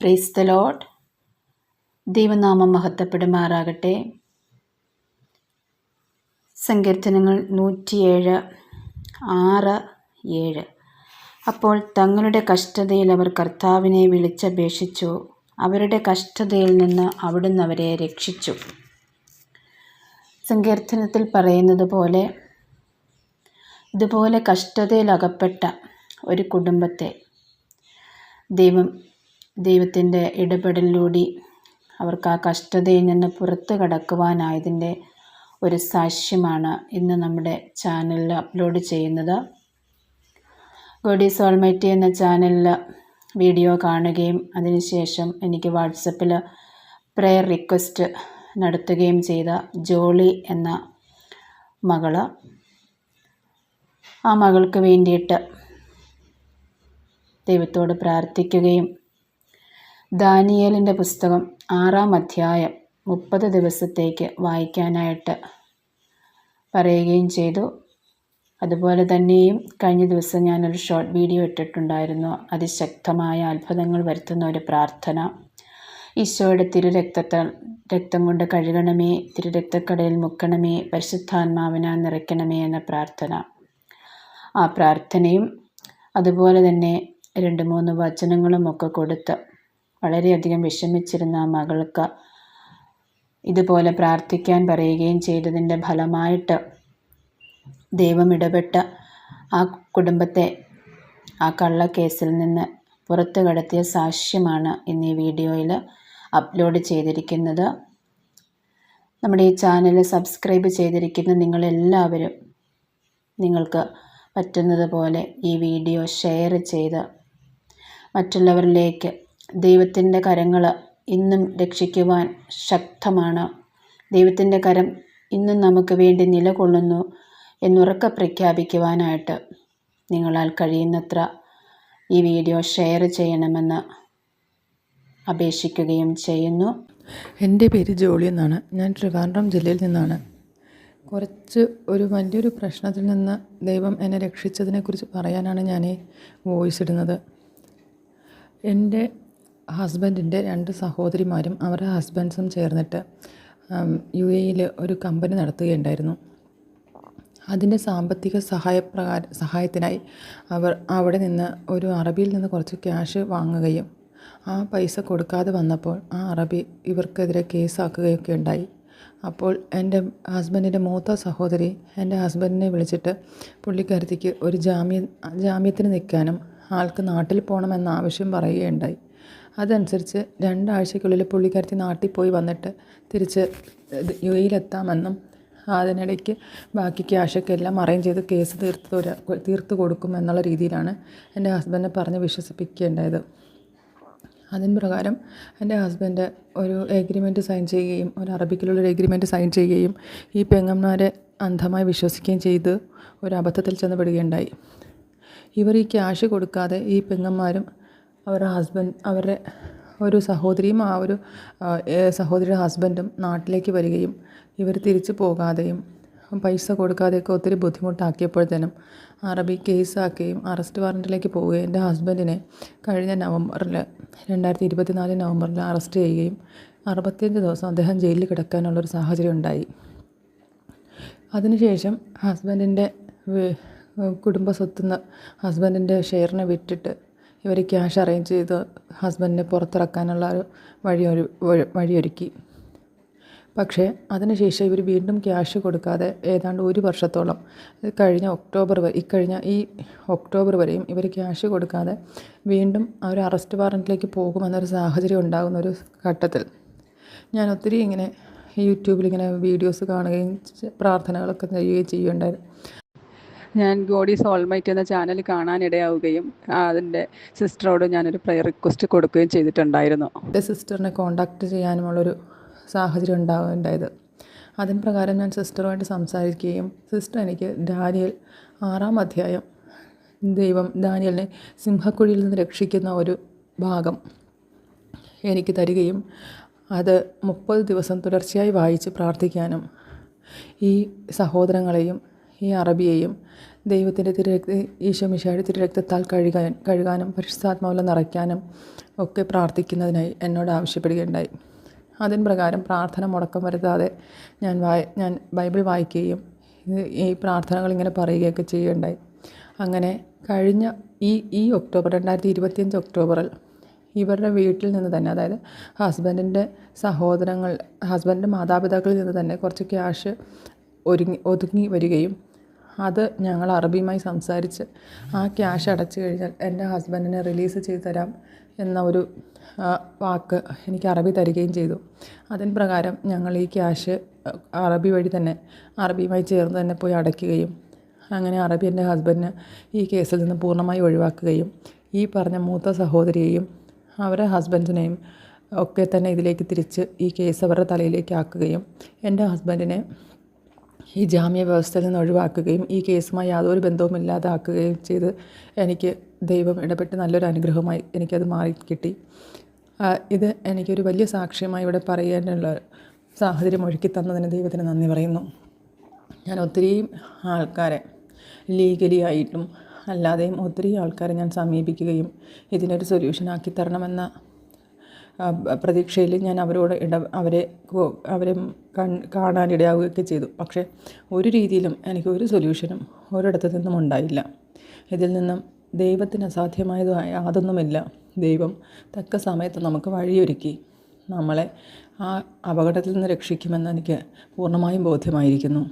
Praise the load ദൈവനാമം മഹത്വപ്പെടുമാറാകട്ടെ. സങ്കീർത്തനങ്ങൾ നൂറ്റിയേഴ് ആറ് ഏഴ്. അപ്പോൾ തങ്ങളുടെ കഷ്ടതയിൽ അവർ കർത്താവിനെ വിളിച്ചപേക്ഷിച്ചു. അവരുടെ കഷ്ടതയിൽ നിന്ന് അവിടുന്ന് അവരെ രക്ഷിച്ചു. സങ്കീർത്തനത്തിൽ പറയുന്നത് പോലെ ഇതുപോലെ കഷ്ടതയിൽ അകപ്പെട്ട ഒരു കുടുംബത്തെ ദൈവം ദൈവത്തിന്റെ ഇടപെടലിലൂടെ അവർക്ക് ആ കഷ്ടതയിൽ നിന്ന് പുറത്ത് കടക്കുവാനായതിന്റെ ഒരു സാക്ഷ്യമാണ് ഇന്ന് നമ്മുടെ ചാനലിൽ അപ്ലോഡ് ചെയ്യുന്നത്. ഗോഡി ഓൾമൈറ്റി എന്ന ചാനലിൽ വീഡിയോ കാണുകയും അതിനുശേഷം എനിക്ക് വാട്സപ്പിൽ പ്രയർ റിക്വസ്റ്റ് നടത്തുകയും ചെയ്ത ജോളി എന്ന മകൾ ആ മകൾക്ക് വേണ്ടിയിട്ട് ദൈവത്തോട് പ്രാർത്ഥിക്കുകയും ദാനിയേലിന്റെ പുസ്തകം ആറാം അധ്യായം മുപ്പത് ദിവസത്തേക്ക് വായിക്കാനായിട്ട് പറയുകയും ചെയ്തു. അതുപോലെ തന്നെയും കഴിഞ്ഞ ദിവസം ഞാനൊരു ഷോർട്ട് വീഡിയോ ഇട്ടിട്ടുണ്ടായിരുന്നു. അതിശക്തമായ അത്ഭുതങ്ങൾ വരുത്തുന്ന ഒരു പ്രാർത്ഥന. ഈശോയുടെ തിരുരക്തത്താൽ രക്തം കൊണ്ട് കഴുകണമേ തിരുരക്തക്കടയിൽ മുക്കണമേ പരിശുദ്ധാത്മാവിനാൽ നിറയ്ക്കണമേ എന്ന പ്രാർത്ഥന. ആ പ്രാർത്ഥനയും അതുപോലെ തന്നെ രണ്ട് മൂന്ന് വചനങ്ങളും ഒക്കെ കൊടുത്ത് വളരെയധികം വിഷമിച്ചിരുന്ന ആ മകൾക്ക് ഇതുപോലെ പ്രാർത്ഥിക്കാൻ പറയുകയും ചെയ്തതിന്റെ ഫലമായിട്ട് ദൈവം ഇടപെട്ട് ആ കുടുംബത്തെ ആ കള്ളക്കേസിൽ നിന്ന് പുറത്തു കടത്തിയ സാക്ഷ്യമാണ് ഇന്ന് ഈ വീഡിയോയിൽ അപ്ലോഡ് ചെയ്തിരിക്കുന്നത്. നമ്മുടെ ഈ ചാനൽ സബ്സ്ക്രൈബ് ചെയ്തിരിക്കുന്ന നിങ്ങളെല്ലാവരും നിങ്ങൾക്ക് പറ്റുന്നത് പോലെ ഈ വീഡിയോ ഷെയർ ചെയ്ത് മറ്റുള്ളവരിലേക്ക് ദൈവത്തിന്റെ കരങ്ങൾ ഇന്നും രക്ഷിക്കുവാൻ ശക്തമാണ്. ദൈവത്തിന്റെ കരം ഇന്നും നമുക്ക് വേണ്ടി നിലകൊള്ളുന്നു എന്നുറക്ക പ്രഖ്യാപിക്കുവാനായിട്ട് നിങ്ങളാൽ കഴിയുന്നത്ര ഈ വീഡിയോ ഷെയർ ചെയ്യണമെന്ന് അപേക്ഷിക്കുകയും ചെയ്യുന്നു. എന്റെ പേര് ജോളി എന്നാണ്. ഞാൻ ട്രിവാൻഡ്രം ജില്ലയിൽ നിന്നാണ്. കുറച്ച് ഒരു വലിയൊരു പ്രശ്നത്തിൽ നിന്ന് ദൈവം എന്നെ രക്ഷിച്ചതിനെക്കുറിച്ച് പറയാനാണ് ഞാൻ ഈ വോയിസ് ഇടുന്നത്. എന്റെ ഹസ്ബൻഡിന്റെ രണ്ട് സഹോദരിമാരും അവരുടെ ഹസ്ബൻഡ്സും ചേർന്നിട്ട് യു എയിൽ ഒരു കമ്പനി നടത്തുകയുണ്ടായിരുന്നു. അതിന്റെ സാമ്പത്തിക സഹായപ്രകാര സഹായത്തിനായി അവർ അവിടെ നിന്ന് ഒരു അറബിയിൽ നിന്ന് കുറച്ച് ക്യാഷ് വാങ്ങുകയും ആ പൈസ കൊടുക്കാതെ വന്നപ്പോൾ ആ അറബി ഇവർക്കെതിരെ കേസാക്കുകയൊക്കെ ഉണ്ടായി. അപ്പോൾ എന്റെ ഹസ്ബൻഡിന്റെ മൂത്ത സഹോദരി എന്റെ ഹസ്ബൻഡിനെ വിളിച്ചിട്ട് പുള്ളിക്കാരത്തിക്ക് ഒരു ജാമ്യ ജാമ്യത്തിന് നിൽക്കാനും ആൾക്ക് നാട്ടിൽ പോകണമെന്ന ആവശ്യം പറയുകയുണ്ടായി. അതനുസരിച്ച് രണ്ടാഴ്ചയ്ക്കുള്ളിൽ പുള്ളിക്കാരത്തി നാട്ടിൽ പോയി വന്നിട്ട് തിരിച്ച് യു എയിലെത്താമെന്നും അതിനിടയ്ക്ക് ബാക്കി ക്യാഷൊക്കെ എല്ലാം അറേഞ്ച് ചെയ്ത് കേസ് തീർത്ത് തീർത്ത് കൊടുക്കും എന്നുള്ള രീതിയിലാണ് എന്റെ ഹസ്ബൻഡിനെ പറഞ്ഞ് വിശ്വസിപ്പിക്കേണ്ടത്. അതിന് പ്രകാരം എന്റെ ഹസ്ബൻഡ് ഒരു എഗ്രിമെന്റ് സൈൻ ചെയ്യുകയും ഒരു അറബിക്കിലുള്ള ഒരു എഗ്രിമെന്റ് സൈൻ ചെയ്യുകയും ഈ പെങ്ങന്മാരെ അന്ധമായി വിശ്വസിക്കുകയും ചെയ്ത് ഒരു അബദ്ധത്തിൽ ചെന്ന് പെടുകയുണ്ടായി. ഇവർ ഈ ക്യാഷ് കൊടുക്കാതെ ഈ പെങ്ങന്മാരും അവരുടെ ഹസ്ബൻഡ് അവരുടെ ഒരു സഹോദരിയും ആ ഒരു സഹോദരിയുടെ ഹസ്ബൻഡും നാട്ടിലേക്ക് വരികയും ഇവർ തിരിച്ചു പോകാതെയും പൈസ കൊടുക്കാതെയൊക്കെ ഒത്തിരി ബുദ്ധിമുട്ടാക്കിയപ്പോഴത്തേനും അറബി കേസാക്കുകയും അറസ്റ്റ് വാറന്റിലേക്ക് പോവുകയും എന്റെ ഹസ്ബൻഡിനെ കഴിഞ്ഞ നവംബറിൽ രണ്ടായിരത്തി ഇരുപത്തി നാല് നവംബറിൽ അറസ്റ്റ് ചെയ്യുകയും അറുപത്തിയഞ്ച് ദിവസം അദ്ദേഹം ജയിലിൽ കിടക്കാനുള്ളൊരു സാഹചര്യം ഉണ്ടായി. അതിനുശേഷം ഹസ്ബൻഡിന്റെ കുടുംബ സ്വത്തുനിന്ന് ഹസ്ബൻഡിന്റെ ഷെയറിനെ വിറ്റിട്ട് ഇവർ ക്യാഷ് അറേഞ്ച് ചെയ്ത് ഹസ്ബൻഡിനെ പുറത്തിറക്കാനുള്ള ഒരു വഴി ഒരു വഴിയൊരുക്കി. പക്ഷേ അതിനുശേഷം ഇവർ വീണ്ടും ക്യാഷ് കൊടുക്കാതെ ഏതാണ്ട് ഒരു വർഷത്തോളം കഴിഞ്ഞ ഒക്ടോബർ വരെ ഇക്കഴിഞ്ഞ ഈ ഒക്ടോബർ വരെയും ഇവർ ക്യാഷ് കൊടുക്കാതെ വീണ്ടും അവർ അറസ്റ്റ് വാറന്റിലേക്ക് പോകുമെന്നൊരു സാഹചര്യം ഉണ്ടാകുന്ന ഒരു ഘട്ടത്തിൽ. ഞാൻ ഒത്തിരി ഇങ്ങനെ യൂട്യൂബിൽ ഇങ്ങനെ വീഡിയോസ് കാണുകയും പ്രാർത്ഥനകളൊക്കെ ചെയ്യുകയും ചെയ്യുകയുണ്ടായിരുന്നു ഞാൻ ഗോഡീസ് ഓൾമൈറ്റ് എന്ന ചാനൽ കാണാനിടയാവുകയും അതിന്റെ സിസ്റ്ററോട് ഞാനൊരു പ്രയർ റിക്വസ്റ്റ് കൊടുക്കുകയും ചെയ്തിട്ടുണ്ടായിരുന്നു. എന്റെ സിസ്റ്ററിനെ കോണ്ടാക്ട് ചെയ്യാനുമുള്ളൊരു സാഹചര്യം ഉണ്ടാവുകയുണ്ടായത്. അതിന് പ്രകാരം ഞാൻ സിസ്റ്ററുമായിട്ട് സംസാരിക്കുകയും സിസ്റ്റർ എനിക്ക് ഡാനിയൽ ആറാം അധ്യായം ദൈവം ദാനിയലിനെ സിംഹക്കുഴിയിൽ നിന്ന് രക്ഷിക്കുന്ന ഒരു ഭാഗം എനിക്ക് തരികയും അത് മുപ്പത് ദിവസം തുടർച്ചയായി വായിച്ച് പ്രാർത്ഥിക്കാനും ഈ സഹോദരങ്ങളെയും ഈ അറബിയെയും ദൈവത്തിന്റെ തിരുരക്ത ഈശോ മിശായുടെ തിരുരക്തത്താൽ കഴുകാൻ കഴുകാനും പരിശുദ്ധാത്മാവിൽ നിറയ്ക്കാനും ഒക്കെ പ്രാർത്ഥിക്കുന്നതിനായി എന്നോട് ആവശ്യപ്പെടുകയുണ്ടായി. അതിൻ പ്രകാരം പ്രാർത്ഥന മുടക്കം വരുത്താതെ ഞാൻ വായ ഞാൻ ബൈബിൾ വായിക്കുകയും ഈ പ്രാർത്ഥനകൾ ഇങ്ങനെ പറയുകയൊക്കെ ചെയ്യുകയുണ്ടായി. അങ്ങനെ കഴിഞ്ഞ ഈ ഈ ഒക്ടോബർ രണ്ടായിരത്തി ഇരുപത്തിയഞ്ച് ഒക്ടോബറിൽ ഇവരുടെ വീട്ടിൽ നിന്ന് തന്നെ അതായത് ഹസ്ബൻഡിന്റെ സഹോദരങ്ങൾ ഹസ്ബൻഡിന്റെ മാതാപിതാക്കളിൽ നിന്ന് തന്നെ കുറച്ച് ക്യാഷ് ഒരുങ്ങി ഒതുങ്ങി വരികയും അത് ഞങ്ങൾ അറബിയുമായി സംസാരിച്ച് ആ ക്യാഷ് അടച്ചു കഴിഞ്ഞാൽ എന്റെ ഹസ്ബൻഡിനെ റിലീസ് ചെയ്തു തരാം എന്ന ഒരു വാക്ക് എനിക്ക് അറബി തരികയും ചെയ്തു. അതിൻ പ്രകാരം ഞങ്ങൾ ഈ ക്യാഷ് അറബി വഴി തന്നെ അറബിയുമായി ചേർന്ന് തന്നെ പോയി അടയ്ക്കുകയും അങ്ങനെ അറബി എന്റെ ഹസ്ബൻഡിന് ഈ കേസിൽ നിന്ന് പൂർണമായി ഒഴിവാക്കുകയും ഈ പറഞ്ഞ മൂത്ത സഹോദരിയെയും അവരുടെ ഹസ്ബൻഡിനെയും ഒക്കെ തന്നെ ഇതിലേക്ക് തിരിച്ച് ഈ കേസ് അവരുടെ തലയിലേക്ക് ആക്കുകയും എന്റെ ഹസ്ബൻഡിനെ ഈ ജാമ്യ വ്യവസ്ഥയിൽ നിന്ന് ഒഴിവാക്കുകയും ഈ കേസുമായി യാതൊരു ബന്ധവുമില്ലാതാക്കുകയും ചെയ്ത് എനിക്ക് ദൈവം ഇടപെട്ട് നല്ലൊരു അനുഗ്രഹമായി എനിക്കത് മാറി കിട്ടി. ഇത് എനിക്കൊരു വലിയ സാക്ഷ്യമായി ഇവിടെ പറയാനുള്ള സാഹചര്യം ഒരുക്കി തന്നതിന് ദൈവത്തിന് നന്ദി പറയുന്നു. ഞാൻ ഒത്തിരി ആൾക്കാരെ ലീഗലി ആയിട്ടും അല്ലാതെയും ഒത്തിരി ആൾക്കാരെ ഞാൻ സമീപിക്കുകയും ഇതിനൊരു സൊല്യൂഷനാക്കി തരണമെന്ന ആ, ബ- പ്രതീക്ഷയിൽ ഞാൻ അവരോട് ഇട അവരെ അവരെ കാണാനിടയാവുകയൊക്കെ ചെയ്തു. പക്ഷേ ഒരു രീതിയിലും എനിക്ക് ഒരു സൊല്യൂഷനും ഒരിടത്തു നിന്നും ഉണ്ടായില്ല. ഇതിൽ നിന്നും ദൈവത്തിന് അസാധ്യമായതായ അതൊന്നുമില്ല ദൈവം തക്ക സമയത്ത് നമുക്ക് വഴിയൊരുക്കി നമ്മളെ ആ അപകടത്തിൽ നിന്ന് രക്ഷിക്കുമെന്ന് എനിക്ക് പൂർണമായും ബോധ്യമായിരിക്കുന്നു.